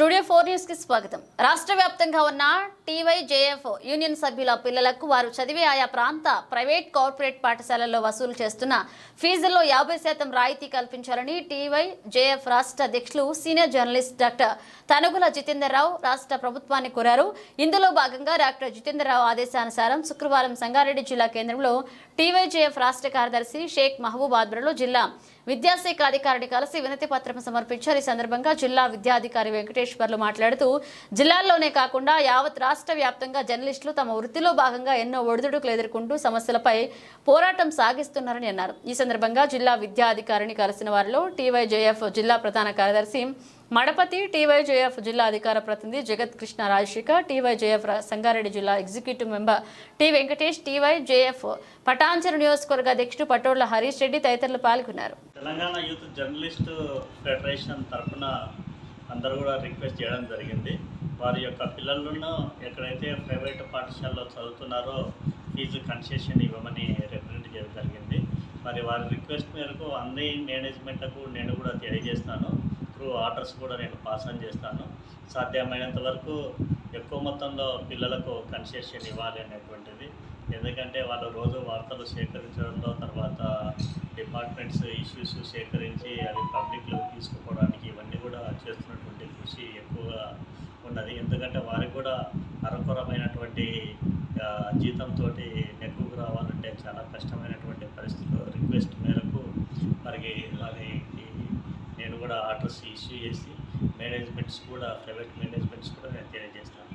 Four న్యూస్కి స్వాగతం. రాష్ట్ర వ్యాప్తంగా ఉన్న టీవైజేఎఫ్ యూనియన్ సభ్యుల పిల్లలకు వారు చదివే ఆయా ప్రాంత ప్రైవేట్ కార్పొరేట్ పాఠశాలల్లో వసూలు చేస్తున్న ఫీజుల్లో యాభై శాతం రాయితీ కల్పించాలని టీవైజేఎఫ్ రాష్ట్ర అధ్యక్షులు senior journalist doctor Tanugula Jitender Rao రాష్ట్ర ప్రభుత్వాన్ని కోరారు. ఇందులో భాగంగా డాక్టర్ జితేందర్ రావు ఆదేశానుసారం శుక్రవారం సంగారెడ్డి జిల్లా కేంద్రంలో టీవైజేఎఫ్ రాష్ట్ర కార్యదర్శి షేక్ మహబూబ్ ఆధ్వర్యంలో జిల్లా విద్యాశాఖ అధికారిని కలిసి వినతి పత్రం సమర్పించారు. ఈ సందర్భంగా జిల్లా విద్యాధికారి వెంకటేశ్వర్లు మాట్లాడుతూ జిల్లాల్లోనే కాకుండా యావత్ రాష్ట్ర వ్యాప్తంగా జర్నలిస్టులు తమ వృత్తిలో భాగంగా ఎన్నో ఒడిదుడుకులు ఎదుర్కొంటూ సమస్యలపై పోరాటం సాగిస్తున్నారని అన్నారు. ఈ సందర్భంగా జిల్లా విద్యాధికారిని కలిసిన వారిలో టీవైజేఎఫ్ జిల్లా ప్రధాన కార్యదర్శి మడపతి టీవైజేఎఫ్ జిల్లా అధికార ప్రతినిధి జగత్ కృష్ణ రాజశేఖర్ టీవైజేఎఫ్ సంగారెడ్డి జిల్లా executive member T Venkatesh TYJF Patancheru నియోజకవర్గ అధ్యక్షుడు పటోళ్ళ హరీష్ రెడ్డి తదితరులు పాల్గొన్నారు. తెలంగాణ యూత్ జర్నలిస్ట్ ఫెడరేషన్ తరఫున అందరూ కూడా రిక్వెస్ట్ చేయడం జరిగింది. వారి యొక్క పిల్లలను ఎక్కడైతే ప్రైవేట్ పాఠశాలలో చదువుతున్నారో ఫీజు కన్సెషన్ ఇవ్వమని రిప్రజెంట్ చేయడం జరిగింది. మరి వారి రిక్వెస్ట్ మేరకు అన్ని మేనేజ్మెంట్లకు నేను కూడా తెలియజేస్తాను. త్రూ ఆర్డర్స్ కూడా నేను పాస్ ఆన్ చేస్తాను. సాధ్యమైనంత వరకు ఎక్కువ మొత్తంలో పిల్లలకు కన్సెషన్ ఇవ్వాలి అనేటువంటిది. ఎందుకంటే వాళ్ళు రోజు వార్తలు సేకరించడంలో తర్వాత డిపార్ట్మెంట్స్ ఇష్యూస్ సేకరించి అవి పబ్లిక్ ఉన్నది. ఎందుకంటే వారికి కూడా అరకొరమైనటువంటి జీతంతో నెగ్గుకు రావాలంటే చాలా కష్టమైనటువంటి పరిస్థితులు రిక్వెస్ట్ మేరకు మరి ఇలాగే నేను కూడా ఆర్డర్స్ ఇష్యూ చేసి మేనేజ్మెంట్స్ కూడా ప్రైవేట్ మేనేజ్మెంట్స్ కూడా నేను తెలియజేస్తాను.